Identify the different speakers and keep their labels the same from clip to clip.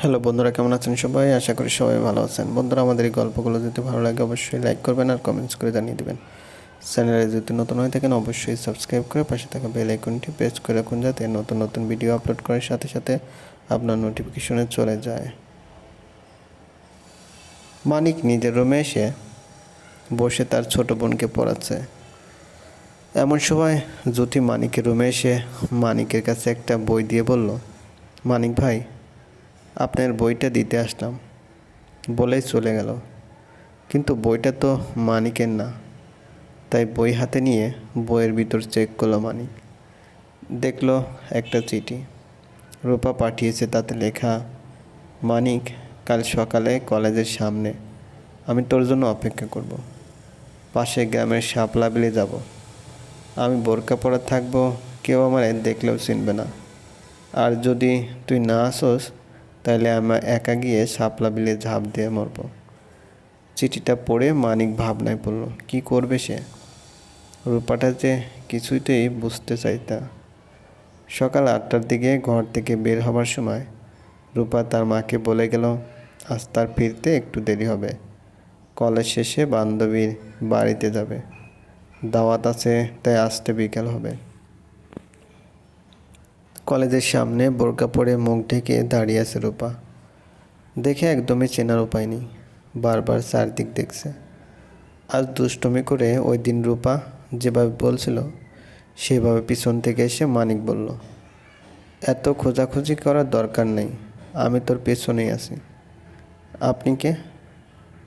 Speaker 1: Hello বন্ধুরা, কেমন আছেন সবাই? আশা করি সবাই ভালো আছেন। বন্ধুরা, আমাদের এই গল্পগুলো যদি ভালো লাগে অবশ্যই লাইক করবেন আর কমেন্টস করে জানিয়ে দেবেন। চ্যানেলে যদি নতুন হয়ে থাকেন, অবশ্যই সাবস্ক্রাইব করে পাশে থাকা বেল আইকনটি প্রেস করে রাখুন যাতে নতুন নতুন ভিডিও আপলোড করার সাথে সাথে আপনার নোটিফিকেশনে চলে যায়। মানিক নিজের রুমে এসে বসে তার ছোট বোনকে পড়াচ্ছে। এমন সময় জ্যোতি মানিকের রুমে এসে মানিকের কাছে একটা বই দিয়ে বলল, মানিক ভাই আপনার বইটা দিতে আসলাম। বলেই চলে গেল। কিন্তু বইটা তো মানিকের না। তাই বই হাতে নিয়ে বইয়ের ভিতর চেক করল মানিক। দেখল একটা চিঠি। রূপা পাঠিয়েছে তাতে লেখা, মানিক, কাল সকালে কলেজের সামনে আমি তোর জন্য অপেক্ষা করব। পাশে গ্রামের শাপলা বিলে যাব। আমি বোরকা পরা থাকব, কেউ আমার দেখলেও চিনবে না। আর যদি তুই না আসোস তাহলে আমরা একা গিয়ে শাপলা বিলে ঝাঁপ দিয়ে মরব। চিঠিটা পড়ে মানিক ভাবনায় পড়ল, কি করবে সে? রূপাটা যে কিছুতেই বুঝতে চাইতা সকাল আটটার দিকে ঘর থেকে বের হবার সময় রূপা তার মাকে বলে গেল, আজ তার ফিরতে একটু দেরি হবে। কলেজ শেষে বান্ধবীর বাড়িতে যাবে। দাওয়াত আছে, তাই আসতে বিকেল হবে। কলেজের সামনে বোরকা পরে মুখ ঢেকে দাঁড়িয়ে আছে রূপা। দেখে একদমই চেনার উপায় নেই। বারবার চারদিক দেখছে। আজ দুষ্টমি করে ওই দিন রূপা যেভাবে বলছিল, সেভাবে পিছন থেকে এসে মানিক বলল, এত খোঁজাখুঁজি করার দরকার নেই। আমি তোর পেছনেই আছি। আপনি কে?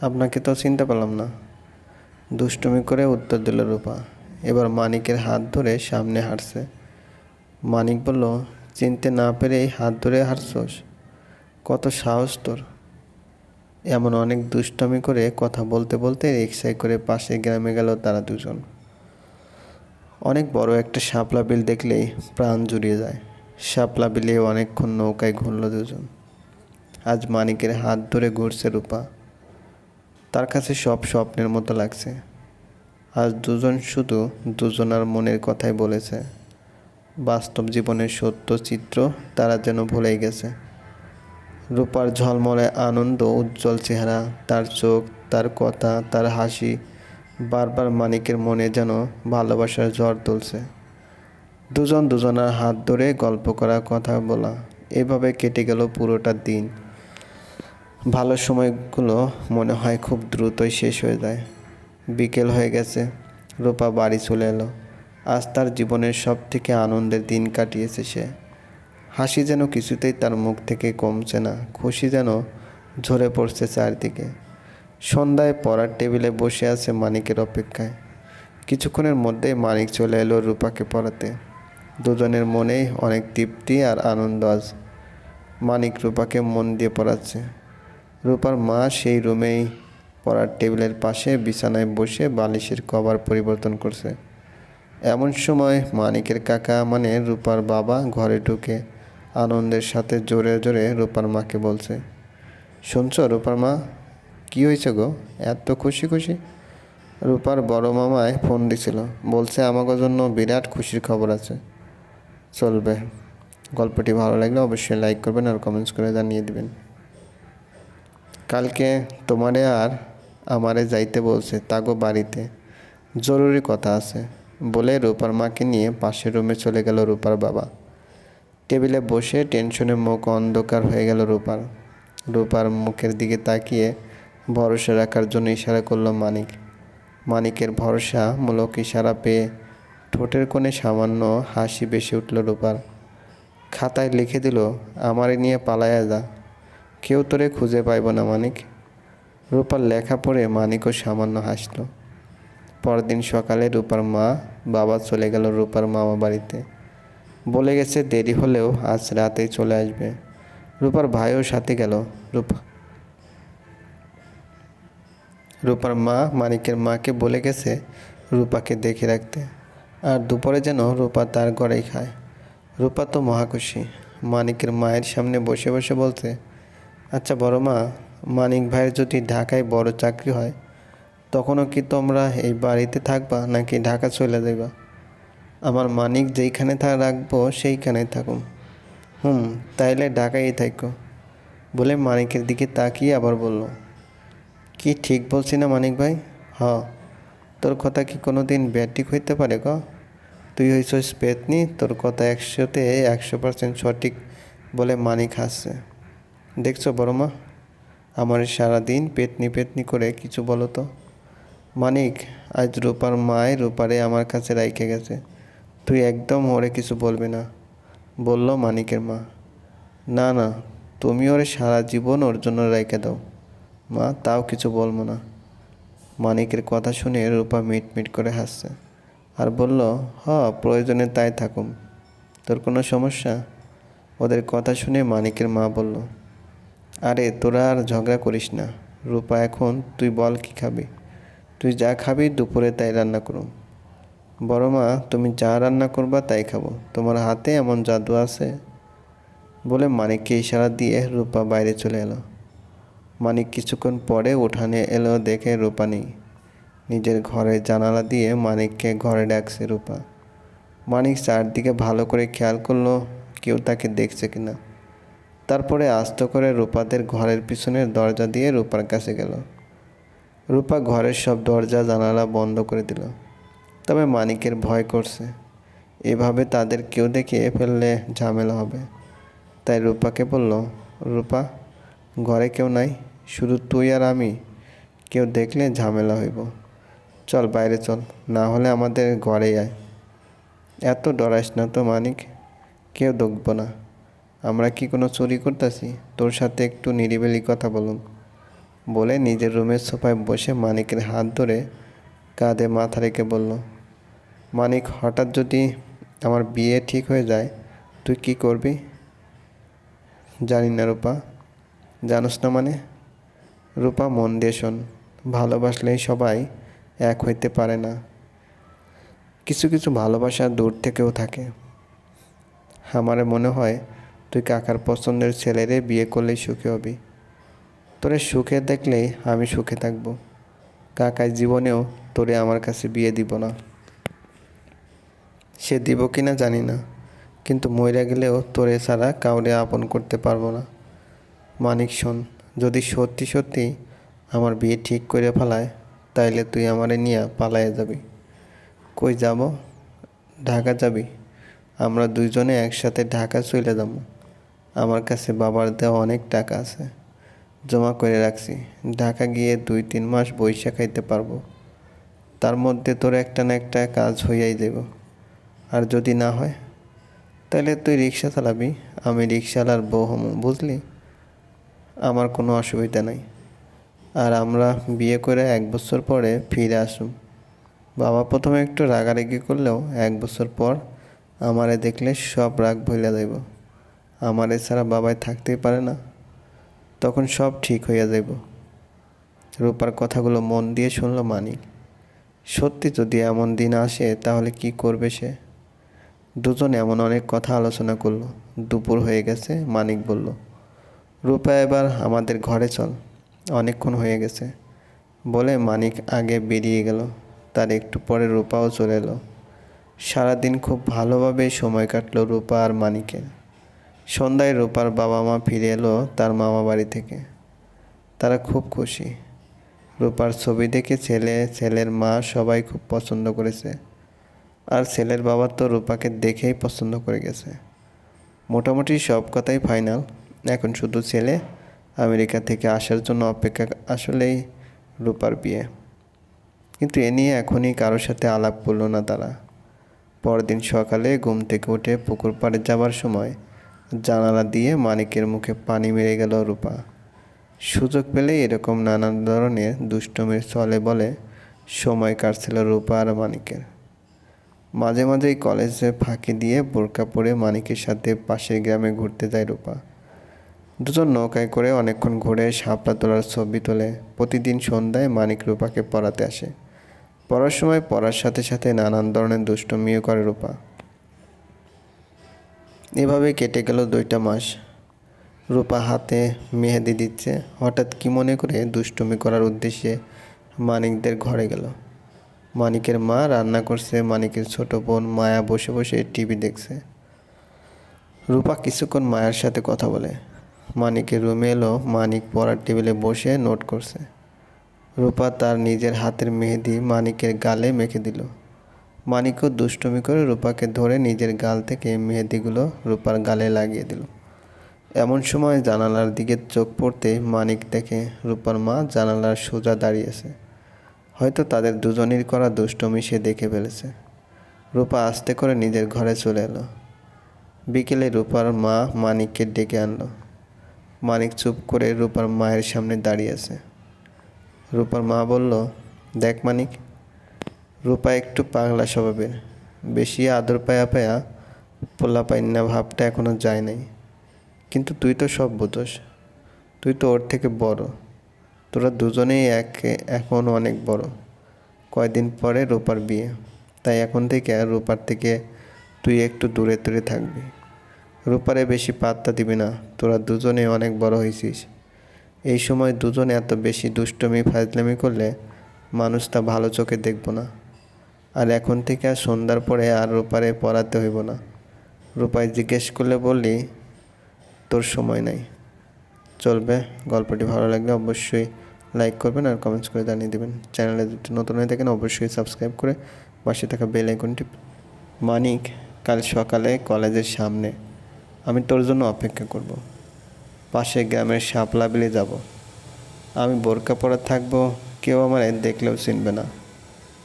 Speaker 1: আপনাকে তো চিনতে পারলাম না। দুষ্টুমি করে উত্তর দিল রূপা। এবার মানিকের হাত ধরে সামনে হাঁটছে। মানিক বলল, চিনতে না পেরেই হাত ধরে হারছোস। কত সাহস তোর। এমন অনেক দুষ্টমি করে কথা বলতে বলতে রিক্সায় করে পাশে গ্রামে গেল তারা দুজন। অনেক বড় একটা শাপলা বিল দেখলেই প্রাণ জুড়িয়ে যায়। শাপলা বিলে অনেকক্ষণ নৌকায় ঘুরল দুজন। আজ মানিকের হাত ধরে ঘুরছে রূপা। তার কাছে সব স্বপ্নের মতো লাগছে। আজ দুজন শুধু দুজনার মনের কথাই বলেছে। বাস্তব জীবনের সত্য চিত্র তারা যেন ভুলেই গেছে। রূপার ঝলমলে আনন্দ, উজ্জ্বল চেহারা, তার চোখ, তার কথা, তার হাসি, বারবার মানিকের মনে যেন ভালোবাসার ঝড় তুলছে। দুজন দুজনার হাত ধরে গল্প করা, কথা বলা, এভাবে কেটে গেল পুরোটা দিন। ভালো সময়গুলো মনে হয় খুব দ্রুতই শেষ হয়ে যায়। বিকেল হয়ে গেছে, রূপা বাড়ি চলে এলো। আজ তার জীবনের সব থেকে আনন্দের দিন কাটিয়েছে সে। হাসি যেন কিছুতেই তার মুখ থেকে কমছে না, খুশি যেন ঝরে পড়ছে চারদিকে। সন্ধ্যায় পড়ার টেবিলে বসে আছে মানিকের অপেক্ষায়। কিছুক্ষণের মধ্যেই মানিক চলে এলো রূপাকে পড়াতে। দুজনের মনেই অনেক তৃপ্তি আর আনন্দ আজ। মানিক রূপাকে মন দিয়ে পড়াচ্ছে। রূপার মা সেই রুমেই পড়ার টেবিলের পাশে বিছানায় বসে বালিশের কভার পরিবর্তন করছে। এমন সময় মানিকের কাকা মানে রূপার বাবা ঘরে ঢুকে আনন্দের সাথে জোরে জোরে রূপার মাকে বলছে, শুনছ রূপার মা? কি হয়েছে গো? এত খুশি খুশি? রূপার বড় মামায় ফোন দিছিল, বলছে আমাকে জন্য বিরাট খুশির খবর আছে। চলবে। গল্পটি ভালো লাগলে অবশ্যই লাইক করবেন আর কমেন্টস করে জানিয়ে দিবেন। কালকে তোমারে আর আমারে যাইতে বলছে, তাগো বাড়িতে। জরুরি কথা আছে। বলে রূপার মাকে নিয়ে পাশের রুমে চলে গেল রূপার বাবা। টেবিলে বসে টেনশনে মুখ অন্ধকার হয়ে গেল রূপার। রূপার মুখের দিকে তাকিয়ে ভরসা রাখার জন্য ইশারা করল মানিক। মানিকের ভরসা মূলক ইশারা পেয়ে ঠোঁটের কোণে সামান্য হাসি বেশি উঠল রূপার। খাতায় লিখে দিল, আমারে নিয়ে পালায়া যা। কেউ তোরে খুঁজে পাইব না মানিক। রূপার লেখা পড়ে মানিকও সামান্য হাসল। পরদিন সকালে রূপার মা বাবা চলে গেল রূপার মামা বাড়িতে। বলে গেছে, দেরি হলেও আজ রাতেই চলে আসবে। রূপার ভাইও সাথে গেল। রূপা, রূপার মা মানিকের মাকে বলে গেছে রূপাকে দেখে রাখতে। আর দুপুরে যেন রূপা তার ঘরেই খায়। রূপা তো মহাখুশি মানিকের মায়ের সামনে বসে বসে বলছে আচ্ছা বড় মা, মানিক ভাইয়ের যদি ঢাকায় বড় চাকরি হয় তখনও কি তোমরা এই বাড়িতে থাকবা নাকি ঢাকা চলে যাবা আমার মানিক যেইখানে থা রাখব সেইখানেই থাকুন হুম, তাইলে ঢাকাই থাকো বলে মানিকের দিকে তাকিয়ে আবার বলল, কি ঠিক বলছি না মানিক ভাই? হ, তোর কথা কি কোনো দিন ব্যাটিক হইতে পারে ক তুই হইছিস পেতনি, তোর কথা একশোতে একশো পার্সেন্ট সঠিক বলে মানিক হাসছে। দেখছ বড় মা আমার সারাদিন পেতনি পেতনি করে কিছু বলো তো। মানিক, আজ রূপার মায় রূপারে আমার কাছে রাইখে গেছে। তুই একদম ওরে কিছু বলবি না, বলল মানিকের মা। না না, তুমি ওরে সারা জীবন ওর জন্য রাইখে দাও। মা, তাও কিছু বলব না। মানিকের কথা শুনে রূপা মিট মিট করে হাসছে আর বলল, হ, প্রয়োজনে তাই থাকুম। তোর কোনো সমস্যা? ওদের কথা শুনে মানিকের মা বলল, আরে, তোরা আর ঝগড়া করিস না। রূপা, এখন তুই বল কি খাবি? তুই যা খাবি দুপুরে তাই রান্না করুম। বড় মা, তুমি যা রান্না করবা তাই খাব। তোমার হাতে এমন জাদু আছে বলে মানিককে ইশারা দিয়ে রূপা বাইরে চলে এলো। মানিক কিছুক্ষণ পরে উঠানে এলো দেখে রূপা নেই। নিজের ঘরের জানালা দিয়ে মানিককে ঘরে ডাকছে রূপা। মানিক চারদিকে ভালো করে খেয়াল করল, কেউ তাকে দেখছে কিনা। তারপরে আস্ত করে রূপাদের ঘরের পিছনের দরজা দিয়ে রূপার কাছে গেল। রূপা ঘরের সব দরজা জানালা বন্ধ করে দিল। তবে মানিকের ভয় করছে। এভাবে তাদের কেউ দেখে ফেললে ঝামেলা হবে। তাই রূপাকে বলল, রূপা, ঘরে কেউ নাই, শুধু তুই আর আমি। কেউ দেখলে ঝামেলা হইব। চল বাইরে চল, না হলে আমাদের ঘরে আয়। এত ডরাইস না তো মানিক, কেউ দেখব না। আমরা কি কোনো চুরি করতেছি? তোর সাথে একটু নিরিবিলি কথা বলুন। বলে নিজের রুমের সোফায় বসে মানিকের হাত ধরে কাঁধে মাথা রেখে বলল, মানিক, হঠাৎ যদি আমার বিয়ে ঠিক হয়ে যায়, তুই কি করবি? জানি না রূপা। জানোস না মানে? রূপা, মন দিয়ে শোন। ভালোবাসলেই সবাই এক হইতে পারে না। কিছু কিছু ভালোবাসা দূর থেকেও থাকে। আমার মনে হয় তুই কাকার পছন্দের ছেলেরে বিয়ে করলেই সুখী হবি। তোরে সুখে দেখলেই আমি সুখে থাকব। কাকাই জীবনেও তোরে আমার কাছে বিয়ে দিব না। সে দিব কি না জানি না, কিন্তু মইরা গেলেও তোরে ছাড়া কাউরে আপন করতে পারব না। মানিক, শোন, যদি সত্যি সত্যি আমার বিয়ে ঠিক করে ফেলায়, তাইলে তুই আমারে নিয়ে পালাইয়া যাবি। কই যাব? ঢাকা যাবি? আমরা দুইজনে একসাথে ঢাকা চলে যাব। আমার কাছে বাবার দেওয়া অনেক টাকা আছে। জমা করে রাখছি। ঢাকা গিয়ে দুই তিন মাস বৈশা খাইতে পারব। তার মধ্যে তোর একটা না একটা কাজ হইয়াই দেব। আর যদি না হয় তাহলে তুই রিক্সা চালাবি। আমি রিক্সাওয়ালার বউ হমু, বুঝলি? আমার কোনো অসুবিধা নাই। আর আমরা বিয়ে করে এক বছর পরে ফিরে আসুম। বাবা প্রথমে একটু রাগারাগি করলেও এক বছর পর আমারে দেখলে সব রাগ ভইলা যাইব। আমারে ছাড়া বাবাই থাকতেই পারে না। তখন সব ঠিক হইয়া যাইব। রূপার কথাগুলো মন দিয়ে শুনল মানিক। সত্যি যদি এমন দিন আসে, তাহলে কি করবে সে? দুজন এমন অনেক কথা আলোচনা করল। দুপুর হয়ে গেছে, মানিক বলল, রূপা, এবার আমাদের ঘরে চল। অনেকক্ষণ হয়ে গেছে। বলে মানিক আগে বেরিয়ে গেল। তার একটু পরে রূপাও চলে এলো। সারাদিন খুব ভালোভাবে সময় কাটলো রূপা আর মানিকের। সন্ধ্যায় রূপার বাবা মা ফিরে এলো তার মামা বাড়ি থেকে। তারা খুব খুশি। রূপার ছবি দেখে ছেলে, ছেলের মা সবাই খুব পছন্দ করেছে। আর ছেলের বাবা তো রূপাকে দেখেই পছন্দ করে গেছে। মোটামুটি সব কথাই ফাইনাল। এখন শুধু ছেলে আমেরিকা থেকে আসার জন্য অপেক্ষা আসলেই রূপার বিয়ে। কিন্তু এ নিয়ে এখনই কারোর সাথে আলাপ করল না তারা। পরদিন সকালে ঘুম থেকে উঠে পুকুর পাড়ে যাবার সময় জানালা দিয়ে মানিকের মুখে পানি মেরে গেল রূপা। সুযোগ পেলেই এরকম নানান ধরনের দুষ্টমির চলে বলে সময় কাটছিল রূপা আর মানিকের। মাঝে মাঝেই কলেজে ফাঁকি দিয়ে বোরকা পরে মানিকের সাথে পাশের গ্রামে ঘুরতে যায় রূপা। দুজন নৌকায় করে অনেকক্ষণ ঘুরে শাপলা তোলার ছবি তোলে। প্রতিদিন সন্ধ্যায় মানিক রূপাকে পড়াতে আসে। পড়ার সময় পড়ার সাথে সাথে নানান ধরনের দুষ্টমিও করে রূপা। এভাবে কেটে গেল দুইটা মাস। রূপা হাতে মেহেদি দিচ্ছে। হঠাৎ কি মনে করে দুষ্টুমি করার উদ্দেশ্যে মানিকদের ঘরে গেল। মানিকের মা রান্না করছে, মানিকের ছোট বোন মায়া বসে বসে টিভি দেখছে। রূপা কিছুক্ষণ মায়ের সাথে কথা বলে। মানিকের রুমে এলো, মানিক পড়ার টেবিলে বসে নোট করছে। রূপা তার নিজের হাতের মেহেদি মানিকের গালে মেখে দিল। মানিকও দুষ্টুমি করে রূপাকে ধরে নিজের গাল থেকে মেহেদিগুলো রূপার গালে লাগিয়ে দিল। এমন সময় জানালার দিকে চোখ পড়তে মানিক দেখে রূপার মা জানালার সোজা দাঁড়িয়েছে। হয়তো তাদের দুজনের করা দুষ্টমি সে দেখে ফেলেছে। রূপা আস্তে করে নিজের ঘরে চলে এলো। বিকেলে রূপার মা মানিককে ডেকে আনলো। মানিক চুপ করে রূপার মায়ের সামনে দাঁড়িয়ে আছে। রূপার মা বলল, দেখ মানিক রূপা একটু পাগলা স্বভাবের। বেশি আদর পায়া পায়া পোলা পাইন্না ভাবটা এখনও যায় নাই। কিন্তু তুই তো সব বোঝস। তুই তো ওর থেকে বড়। তোরা দুজনেই এক, এখন অনেক বড়। কয়দিন পরে রূপার বিয়ে। তাই এখন থেকে রূপার থেকে তুই একটু দূরে দূরে থাকবি। রূপারে বেশি পাত্তা দিবি না। তোরা দুজনে অনেক বড় হয়েছিস এই সময় দুজনে এত বেশি দুষ্টমি, ফাজলামি করলে মানুষ তা ভালো চোখে দেখব না। আর এখন থেকে আর সন্ধ্যার পরে আর রূপারে পড়াতে হইব না। রূপায় জিজ্ঞেস করলে বললি, তোর সময় নাই। চলবে, গল্পটি ভালো লাগলে অবশ্যই লাইক করবেন আর কমেন্টস করে জানিয়ে দেবেন। চ্যানেলে যদি নতুন হয়ে থাকেন, অবশ্যই সাবস্ক্রাইব করে পাশে থাকা বেল আইকনটি মানিক, কাল সকালে কলেজের সামনে। আমি তোর জন্য অপেক্ষা করব। পাশে গ্রামের শাপলা বিলে যাব। আমি বোরকা পরা থাকব, কেউ আমার দেখলেও চিনবে না।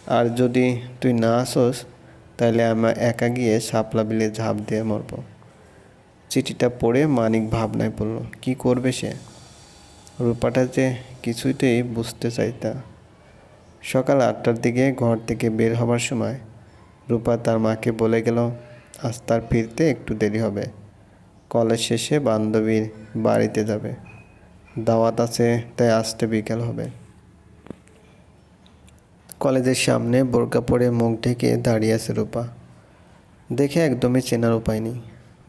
Speaker 1: আর যদি তুই না আসোস, তাহলে আমার একা গিয়ে শাপলা বিলে ঝাঁপ দিয়ে মরব। চিঠিটা পড়ে মানিক ভাবনায় পড়ল, কি করবে সে? রূপাটা যে কিছুতেই বুঝতে চাইতা। সকাল আটটার দিকে ঘর থেকে বের হবার সময় রূপা তার মাকে বলে গেল, আজ তার ফিরতে একটু দেরি হবে। কলেজ শেষে বান্ধবীর বাড়িতে যাবে। দাওয়াত আছে, তাই আসতে বিকেল হবে। কলেজের সামনে বোরকা পরে মুখ ঢেকে দাঁড়িয়ে আছে রূপা। দেখে একদমই চেনার উপায় নেই,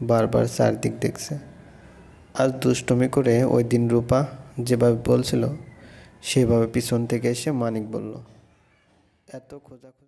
Speaker 1: বারবার চারদিক দেখছে। আজ দুষ্টমি করে ওই দিন রূপা যেভাবে বলছিল, সেভাবে পিছন থেকে এসে মানিক বলল, এত খোঁজাখুঁজি